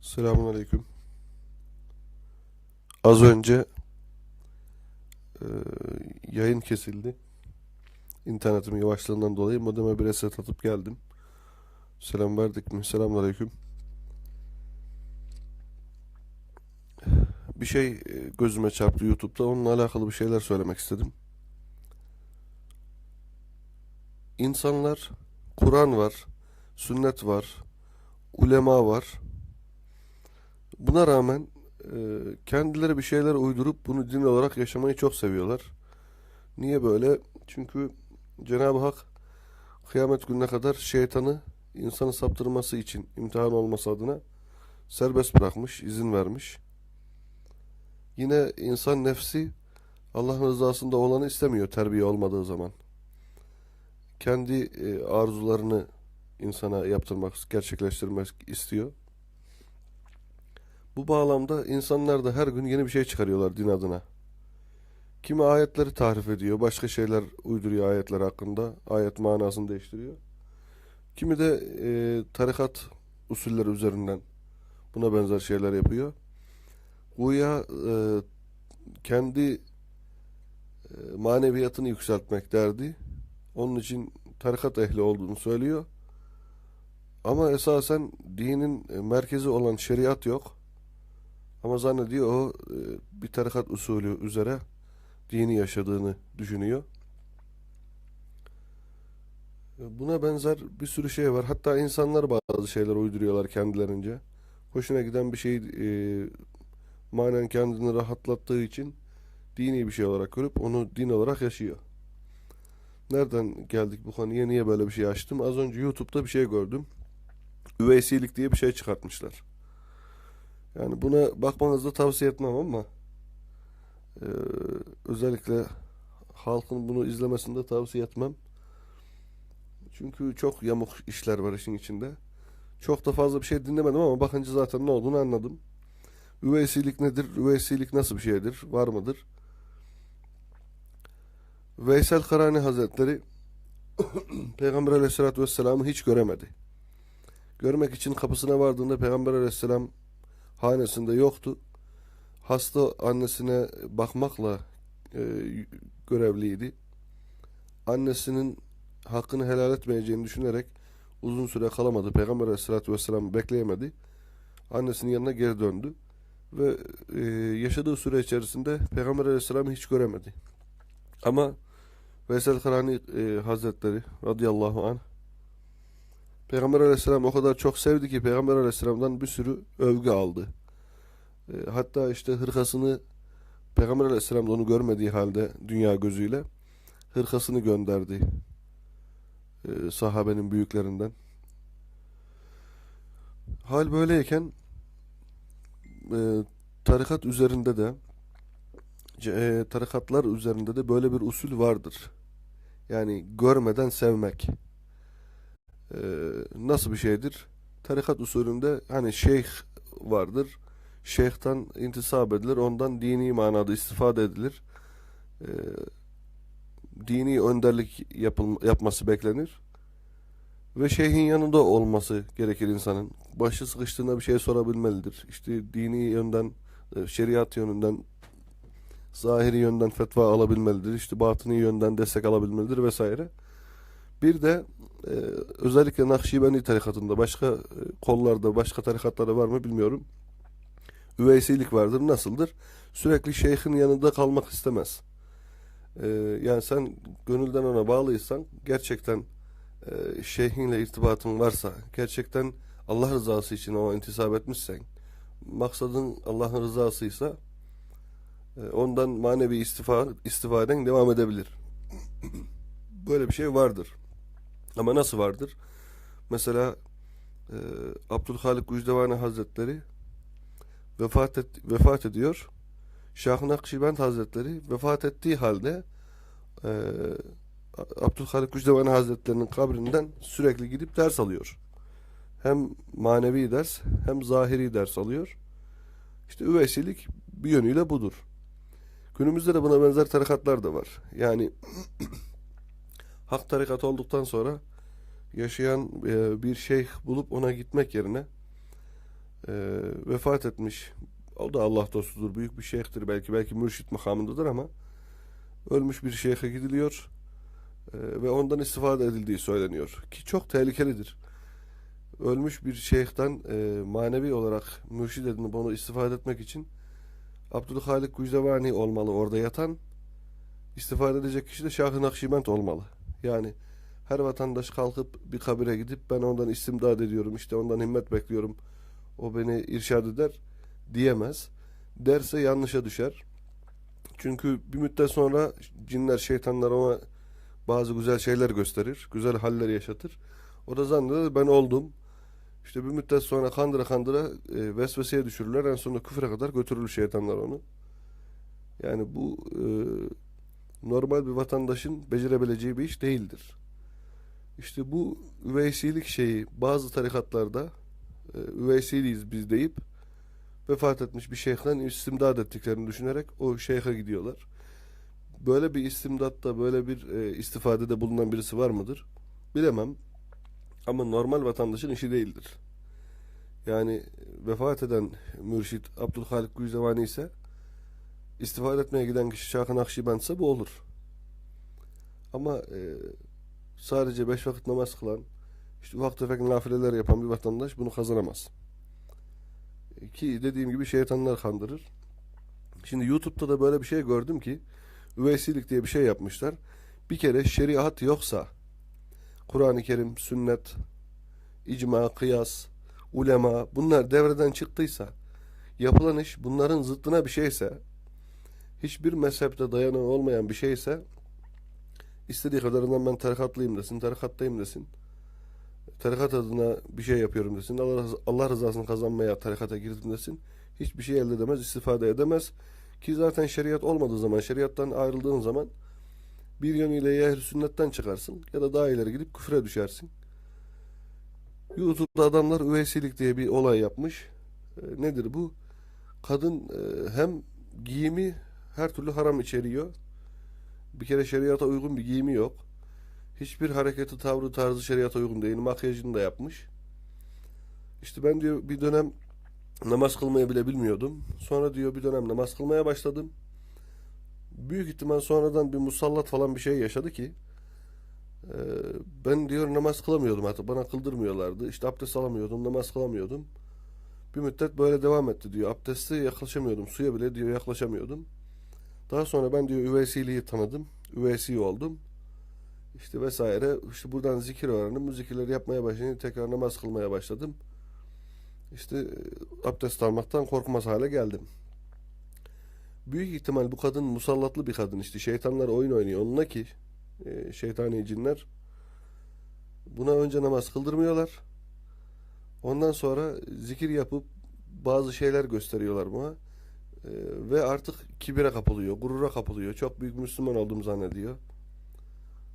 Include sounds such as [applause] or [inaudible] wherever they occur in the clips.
Selamun Aleyküm. Az önce e, yayın kesildi. İnternetim yavaşlığından dolayı modeme bir reset atıp geldim. Selam verdik mi? Selamun Aleyküm. Bir şey e, gözüme çarptı YouTube'da. Onunla alakalı bir şeyler söylemek istedim. İnsanlar, Kur'an var, sünnet var, ulema var. Buna rağmen e, kendileri bir şeyler uydurup bunu din olarak yaşamayı çok seviyorlar. Niye böyle? Çünkü Cenab-ı Hak kıyamet gününe kadar şeytanı insanı saptırması için imtihan olması adına serbest bırakmış, izin vermiş. Yine insan nefsi Allah'ın rızasında olanı istemiyor terbiye olmadığı zaman. Kendi e, arzularını insana yaptırmak, gerçekleştirmek istiyor. Bu bağlamda insanlar da her gün yeni bir şey çıkarıyorlar din adına. Kimi ayetleri tahrif ediyor, başka şeyler uyduruyor ayetler hakkında, ayet manasını değiştiriyor. Kimi de e, tarikat usulleri üzerinden buna benzer şeyler yapıyor. Güya e, kendi e, maneviyatını yükseltmek derdi. Onun için tarikat ehli olduğunu söylüyor. Ama esasen dinin merkezi olan şeriat yok. Ama zannediyor o e, bir tarikat usulü üzere dini yaşadığını düşünüyor. E, Buna benzer bir sürü şey var. Hatta insanlar bazı şeyler uyduruyorlar kendilerince. Hoşuna giden bir şey e, manen kendini rahatlattığı için dini bir şey olarak görüp onu din olarak yaşıyor. Nereden geldik bu konuya? Niye böyle bir şey açtım? Az önce YouTube'da bir şey gördüm. Üveysilik diye bir şey çıkartmışlar. Yani buna bakmanızı tavsiye etmem ama e, özellikle halkın bunu izlemesini de tavsiye etmem. Çünkü çok yamuk işler var işin içinde. Çok da fazla bir şey dinlemedim ama bakınca zaten ne olduğunu anladım. Üveysilik nedir? Üveysilik nasıl bir şeydir? Var mıdır? Veysel Karani Hazretleri [coughs] Peygamber Aleyhisselatü Vesselam'ı hiç göremedi. Görmek için kapısına vardığında Peygamber Aleyhisselam hanesinde yoktu. Hasta annesine bakmakla e, görevliydi. Annesinin hakkını helal etmeyeceğini düşünerek uzun süre kalamadı. Peygamber Aleyhisselatü Vesselam bekleyemedi. Annesinin yanına geri döndü. Ve e, yaşadığı süre içerisinde Peygamber Aleyhisselam'ı hiç göremedi. Ama Veysel Karani e, Hazretleri radıyallahu anh Peygamber Aleyhisselam o kadar çok sevdi ki Peygamber Aleyhisselam'dan bir sürü övgü aldı. E, hatta işte hırkasını Peygamber Aleyhisselam da onu görmediği halde dünya gözüyle hırkasını gönderdi e, sahabenin büyüklerinden. Hal böyleyken e, tarikat üzerinde de e, tarikatlar üzerinde de böyle bir usul vardır. Yani görmeden sevmek. E, nasıl bir şeydir? Tarikat usulünde hani şeyh vardır. Şeyh'ten intisap edilir. Ondan dini manada istifade edilir. E, dini önderlik yapması beklenir. Ve şeyhin yanında olması gerekir insanın. Başı sıkıştığında bir şey sorabilmelidir. İşte dini yönden, e, şeriat yönünden, zahiri yönden fetva alabilmelidir. İşte batını yönden destek alabilmelidir vesaire. Bir de e, özellikle Nakşibendi tarikatında başka e, kollarda, başka tarikatlarda var mı bilmiyorum. Üveysilik vardır. Nasıldır? Sürekli şeyhin yanında kalmak istemez. E, yani sen gönülden ona bağlıysan gerçekten e, şeyhinle irtibatın varsa, gerçekten Allah rızası için o intisap etmişsen, maksadın Allah'ın rızasıysa e, ondan manevi istifa, istifaden devam edebilir. [clears throat] Böyle bir şey vardır. Ama nasıl vardır? Mesela e, Abdülhalik Gücdevani Hazretleri vefat, et, vefat ediyor. Şah Nakşibend Hazretleri vefat ettiği halde e, Abdülhalik Gücdevani Hazretleri'nin kabrinden sürekli gidip ders alıyor. Hem manevi ders hem zahiri ders alıyor. İşte üveysilik bir yönüyle budur. Günümüzde de buna benzer tarikatlar da var. Yani [clears throat] hak tarikat olduktan sonra yaşayan e, bir şeyh bulup ona gitmek yerine e, vefat etmiş. O da Allah dostudur, büyük bir şeyhtir belki, belki mürşit makamındadır ama ölmüş bir şeyhe gidiliyor e, ve ondan istifade edildiği söyleniyor. Ki çok tehlikelidir. Ölmüş bir şeyhten manevi olarak mürşid edinip onu istifade etmek için Abdülhalik Güzdevani olmalı orada yatan. İstifade edecek kişi de Şah-ı Nakşibend olmalı. Yani her vatandaş kalkıp bir kabire gidip ben ondan istimdad ediyorum, işte ondan himmet bekliyorum, o beni irşad eder diyemez. Derse yanlışa düşer. Çünkü bir müddet sonra cinler, şeytanlar ona bazı güzel şeyler gösterir, güzel haller yaşatır. O da zanneder ben oldum. İşte bir müddet sonra kandıra kandıra e, vesveseye düşürürler. En sonunda küfre kadar götürülür şeytanlar onu. Yani bu e, normal bir vatandaşın becerebileceği bir iş değildir. İşte bu üveysilik şeyi bazı tarikatlarda e, üveysiliyiz biz deyip vefat etmiş bir şeyhten istimdad ettiklerini düşünerek o şeyhe gidiyorlar. Böyle bir istimdatta böyle bir e, istifadede bulunan birisi var mıdır? Bilemem. Ama normal vatandaşın işi değildir. Yani vefat eden mürşit Abdülhalik Güzdevani ise istifade etmeye giden kişi Şah-ı Nakşibend ise bu olur. Ama e, sadece beş vakit namaz kılan, işte ufak tefek nafileler yapan bir vatandaş bunu kazanamaz. Ki dediğim gibi şeytanlar kandırır. Şimdi YouTube'da da böyle bir şey gördüm ki üveysilik diye bir şey yapmışlar. Bir kere şeriat yoksa Kur'an-ı Kerim, sünnet, icma, kıyas, ulema bunlar devreden çıktıysa yapılan iş bunların zıttına bir şeyse hiçbir mezhepte dayanığı olmayan bir şeyse istediği kadarından ben tarikatlıyım desin, tarikattayım desin. Tarikat adına bir şey yapıyorum desin. Allah, Allah rızasını kazanmaya tarikata girdim desin. Hiçbir şey elde edemez, istifade edemez. Ki zaten şeriat olmadığı zaman, şeriattan ayrıldığın zaman bir yönüyle ya sünnetten çıkarsın ya da daha ileri gidip küfre düşersin. YouTube'da adamlar üveysilik diye bir olay yapmış. E, nedir bu? Kadın e, hem giyimi her türlü haram içeriyor. Bir kere şeriata uygun bir giyimi yok. Hiçbir hareketi, tavrı, tarzı şeriata uygun değil. Makyajını da yapmış. İşte ben diyor bir dönem namaz kılmayı bile bilmiyordum. Sonra diyor bir dönem namaz kılmaya başladım. Büyük ihtimal sonradan bir musallat falan bir şey yaşadı ki e, ben diyor namaz kılamıyordum artık. Bana kıldırmıyorlardı. İşte abdest alamıyordum, namaz kılamıyordum. Bir müddet böyle devam etti diyor. Abdeste yaklaşamıyordum. Suya bile diyor yaklaşamıyordum. Daha sonra ben diyor üveysiliği tanıdım. Üveysi oldum. İşte vesaire. İşte buradan zikir öğrendim. Bu zikirleri yapmaya başlayınca tekrar namaz kılmaya başladım. İşte e, abdest almaktan korkmaz hale geldim. Büyük ihtimal bu kadın musallatlı bir kadın işte. Şeytanlar oyun oynuyor onunla ki e, şeytani cinler buna önce namaz kıldırmıyorlar. Ondan sonra zikir yapıp bazı şeyler gösteriyorlar buna. E, ve artık kibire kapılıyor, gurura kapılıyor. Çok büyük Müslüman olduğumu zannediyor.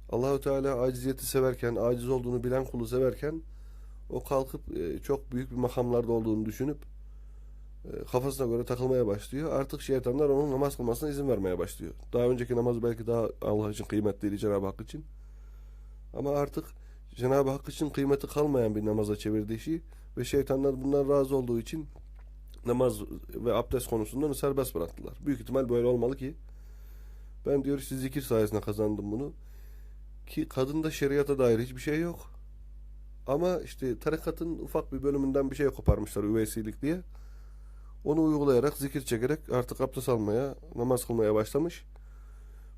Allahu Teala aciziyeti severken, aciz olduğunu bilen kulu severken o kalkıp e, çok büyük bir makamlarda olduğunu düşünüp e, kafasına göre takılmaya başlıyor. Artık şeytanlar onun namaz kılmasına izin vermeye başlıyor. Daha önceki namaz belki daha Allah için kıymetliydi Cenab-ı Hak için. Ama artık Cenab-ı Hak için kıymeti kalmayan bir namaza çevirdi işi ve şeytanlar bundan razı olduğu için namaz ve abdest konusunda onu serbest bıraktılar. Büyük ihtimal böyle olmalı ki ben diyor işte zikir sayesinde kazandım bunu. Ki kadında şeriata dair hiçbir şey yok. Ama işte tarikatın ufak bir bölümünden bir şey koparmışlar üveysilik diye. Onu uygulayarak, zikir çekerek artık abdest almaya, namaz kılmaya başlamış.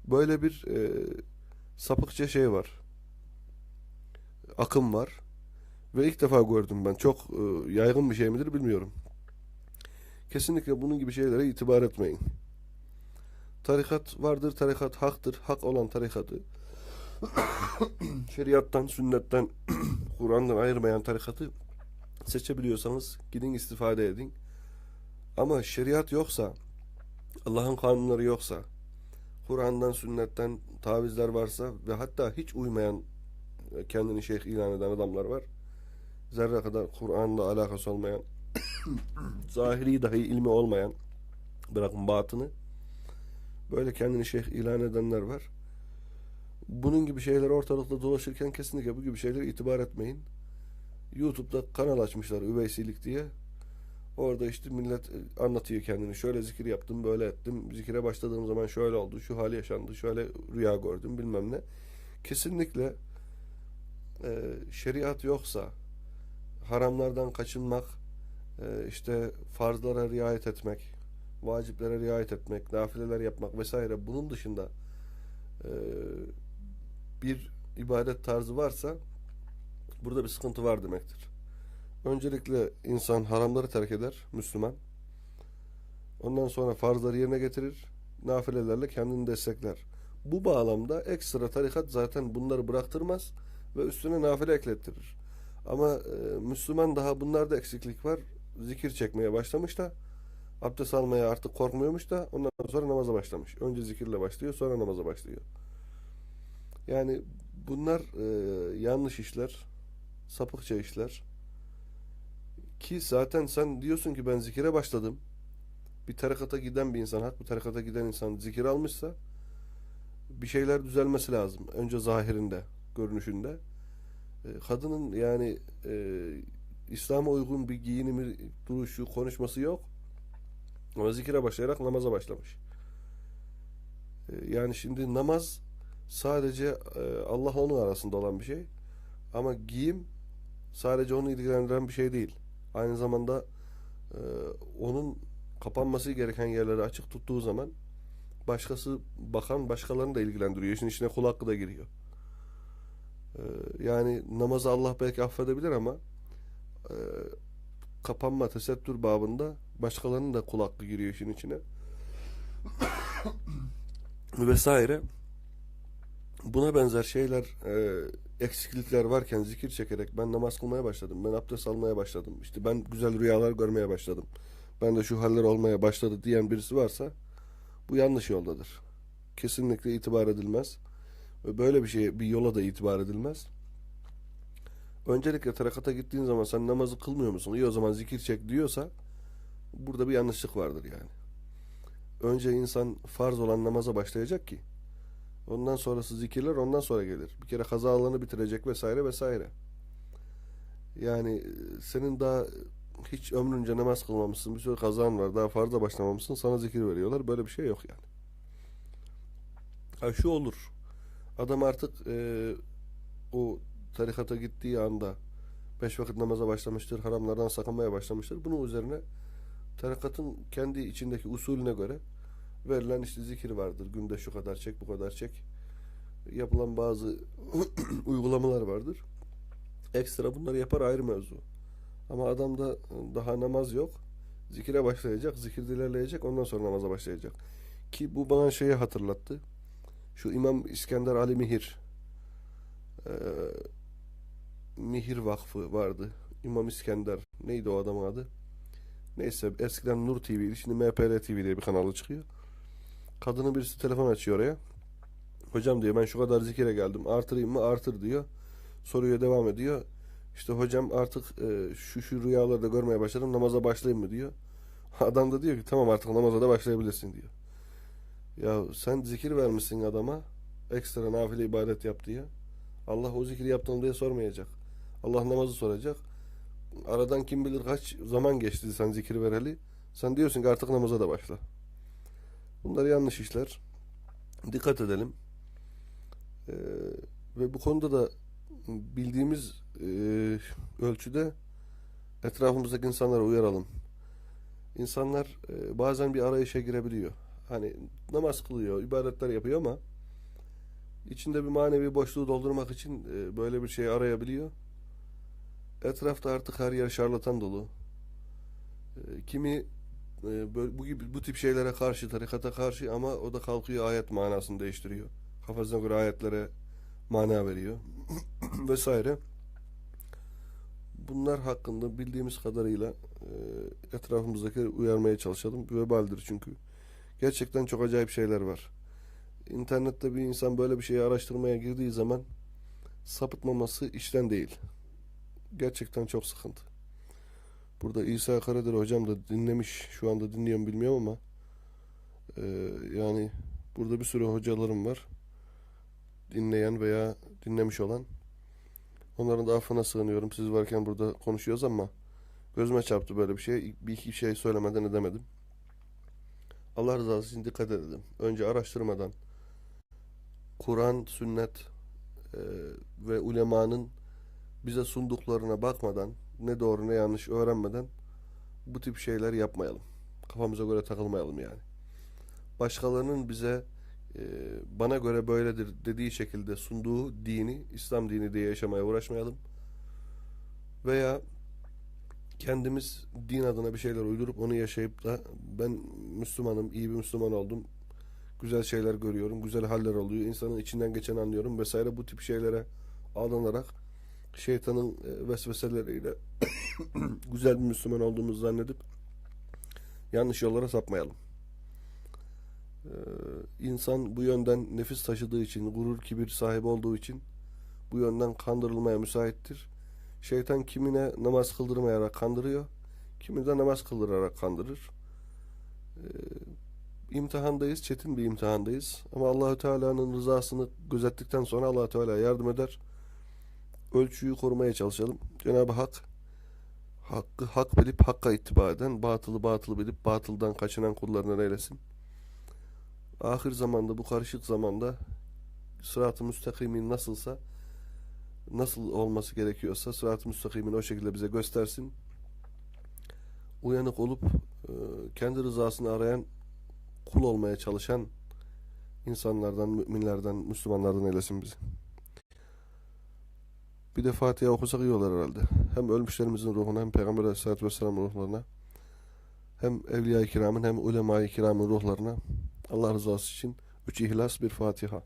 Böyle bir e, sapıkça şey var. Akım var. Ve ilk defa gördüm ben. Çok e, yaygın bir şey midir bilmiyorum. Kesinlikle bunun gibi şeylere itibar etmeyin. Tarikat vardır, tarikat haktır. Hak olan tarikatı [coughs] şeriattan, sünnetten, [coughs] Kur'an'dan ayırmayan tarikatı seçebiliyorsanız gidin istifade edin. Ama şeriat yoksa, Allah'ın kanunları yoksa, Kur'an'dan, sünnetten tavizler varsa ve hatta hiç uymayan kendini şeyh ilan eden adamlar var. Zerre kadar Kur'an'la alakası olmayan, zahiri dahi ilmi olmayan, bırakın batını, böyle kendini şeyh ilan edenler var. Bunun gibi şeyler ortalıkta dolaşırken kesinlikle bu gibi şeylere itibar etmeyin. YouTube'da kanal açmışlar üveysilik diye. Orada işte millet e, anlatıyor kendini. Şöyle zikir yaptım, böyle ettim. Zikire başladığım zaman şöyle oldu, şu hal yaşandı, şöyle rüya gördüm bilmem ne. Kesinlikle e, şeriat yoksa haramlardan kaçınmak, işte farzlara riayet etmek, vaciplere riayet etmek, nafileler yapmak vesaire bunun dışında e, bir ibadet tarzı varsa burada bir sıkıntı var demektir. Öncelikle insan haramları terk eder, Müslüman. Ondan sonra farzları yerine getirir, nafilelerle kendini destekler. Bu bağlamda ekstra tarikat zaten bunları bıraktırmaz ve üstüne nafile eklettirir. Ama e, Müslüman daha bunlarda eksiklik var. Zikir çekmeye başlamış da abdest almaya artık korkmuyormuş da ondan sonra namaza başlamış. Önce zikirle başlıyor sonra namaza başlıyor. Yani bunlar e, yanlış işler, sapıkça işler. Ki zaten sen diyorsun ki ben zikire başladım. Bir tarikata giden bir insan, hak bir tarikata giden insan zikir almışsa bir şeyler düzelmesi lazım. Önce zahirinde, görünüşünde. E, kadının yani e, İslam'a uygun bir giyinimi, duruşu, konuşması yok. Ama zikire başlayarak namaza başlamış. E, yani şimdi namaz sadece e, Allah onun arasında olan bir şey. Ama giyim sadece onu ilgilendiren bir şey değil. Aynı zamanda e, onun kapanması gereken yerleri açık tuttuğu zaman başkası bakan başkalarını da ilgilendiriyor. İşin içine kul hakkı da giriyor. E, yani namazı Allah belki affedebilir ama e, kapanma, tesettür babında başkalarının da kul hakkı giriyor işin içine. [coughs] Vesaire. Buna benzer şeyler e, eksiklikler varken zikir çekerek ben namaz kılmaya başladım. Ben abdest almaya başladım. İşte ben güzel rüyalar görmeye başladım. Ben de şu haller olmaya başladı diyen birisi varsa bu yanlış yoldadır. Kesinlikle itibar edilmez. Ve böyle bir şeye bir yola da itibar edilmez. Öncelikle tarakata gittiğin zaman sen namazı kılmıyor musun? İyi o zaman zikir çek diyorsa burada bir yanlışlık vardır yani. Önce insan farz olan namaza başlayacak ki Ondan sonrası zikirler ondan sonra gelir. Bir kere kaza alanı bitirecek vesaire vesaire. Yani e, senin daha hiç ömrünce namaz kılmamışsın. Bir sürü kazan var. Daha farza başlamamışsın. Sana zikir veriyorlar. Böyle bir şey yok yani. Ha şu olur. Adam artık e, o tarikata gittiği anda beş vakit namaza başlamıştır. Haramlardan sakınmaya başlamıştır. Bunun üzerine tarikatın kendi içindeki usulüne göre verilen işte zikir vardır. Günde şu kadar çek, bu kadar çek. Yapılan bazı [clears throat] uygulamalar vardır. Ekstra bunları yapar ayrı mevzu. Ama adamda daha namaz yok. Zikire başlayacak, zikirde ilerleyecek, ondan sonra namaza başlayacak. Ki bu bana şeyi hatırlattı. Şu İmam İskender Ali Mihir ee, Mihir Vakfı vardı. İmam İskender. Neydi o adamın adı? Neyse eskiden Nur TV'ydi. Şimdi MPL TV diye bir kanalı çıkıyor. Kadının birisi telefon açıyor oraya. Hocam diyor ben şu kadar zikire geldim. Artırayım mı? Artır diyor. Soruya devam ediyor. İşte hocam artık e, şu şu rüyaları da görmeye başladım. Namaza başlayayım mı diyor. Adam da diyor ki tamam artık namaza da başlayabilirsin diyor. Ya sen zikir vermişsin adama. Ekstra nafile ibadet yap diye. Allah o zikri yaptın diye sormayacak. Allah namazı soracak. Aradan kim bilir kaç zaman geçti sen zikir vereli. Sen diyorsun ki artık namaza da başla. Bunlar yanlış işler. Dikkat edelim. Ee, ve bu konuda da bildiğimiz e, ölçüde etrafımızdaki insanlara uyaralım. İnsanlar e, bazen bir arayışa girebiliyor. Hani namaz kılıyor, ibadetler yapıyor ama içinde bir manevi boşluğu doldurmak için e, böyle bir şey arayabiliyor. Etrafta artık her yer şarlatan dolu. E, kimi e, bu gibi bu tip şeylere karşı, tarikata karşı ama o da kalkıyor ayet manasını değiştiriyor. Kafasına göre ayetlere mana veriyor. [clears throat] vesaire. Bunlar hakkında bildiğimiz kadarıyla e, etrafımızdaki uyarmaya çalışalım. Vebaldir çünkü. Gerçekten çok acayip şeyler var. İnternette bir insan böyle bir şeyi araştırmaya girdiği zaman sapıtmaması işten değil. Gerçekten çok sıkıntı. Burada İsa Karadere hocam da dinlemiş. Şu anda dinliyorum bilmiyorum ama e, yani burada bir sürü hocalarım var. Dinleyen veya dinlemiş olan. Onların da affına sığınıyorum. Siz varken burada konuşuyoruz ama Gözüme çarptı böyle bir şey. Bir iki şey söylemeden edemedim. Allah rızası için dikkat edelim. Önce araştırmadan Kur'an, sünnet e, ve ulemanın bize sunduklarına bakmadan ne doğru ne yanlış öğrenmeden bu tip şeyler yapmayalım. Kafamıza göre takılmayalım yani. Başkalarının bize e, bana göre böyledir dediği şekilde sunduğu dini, İslam dini diye yaşamaya uğraşmayalım. Veya kendimiz din adına bir şeyler uydurup onu yaşayıp da ben Müslümanım, iyi bir Müslüman oldum. Güzel şeyler görüyorum, güzel haller oluyor. insanın içinden geçen anlıyorum vesaire bu tip şeylere aldanarak şeytanın e, vesveseleriyle [coughs] güzel bir Müslüman olduğumuzu zannedip yanlış yollara sapmayalım. Ee, insan bu yönden nefis taşıdığı için, gurur, kibir sahibi olduğu için bu yönden kandırılmaya müsaittir. Şeytan kimine namaz kıldırmayarak kandırıyor, kimi de namaz kıldırarak kandırır. Ee, çetin bir imtihandayız. Ama Allahü Teala'nın rızasını gözettikten sonra Allahü Teala yardım eder. Ölçüyü korumaya çalışalım. Cenab-ı Hak hakkı hak bilip hakka ittiba eden, batılı batılı bilip batıldan kaçınan kullarından eylesin. Ahir zamanda bu karışık zamanda sırat-ı müstakimin nasılsa nasıl olması gerekiyorsa sırat-ı müstakimin o şekilde bize göstersin. Uyanık olup e, kendi rızasını arayan kul olmaya çalışan insanlardan, müminlerden, Müslümanlardan eylesin bizi. Bir de Fatiha okusak iyi olur herhalde. Hem ölmüşlerimizin ruhuna hem Peygamber Aleyhisselatü Vesselam'ın ruhlarına hem Evliya-i Kiram'ın hem Ulema-i Kiram'ın ruhlarına Allah rızası için üç ihlas bir Fatiha.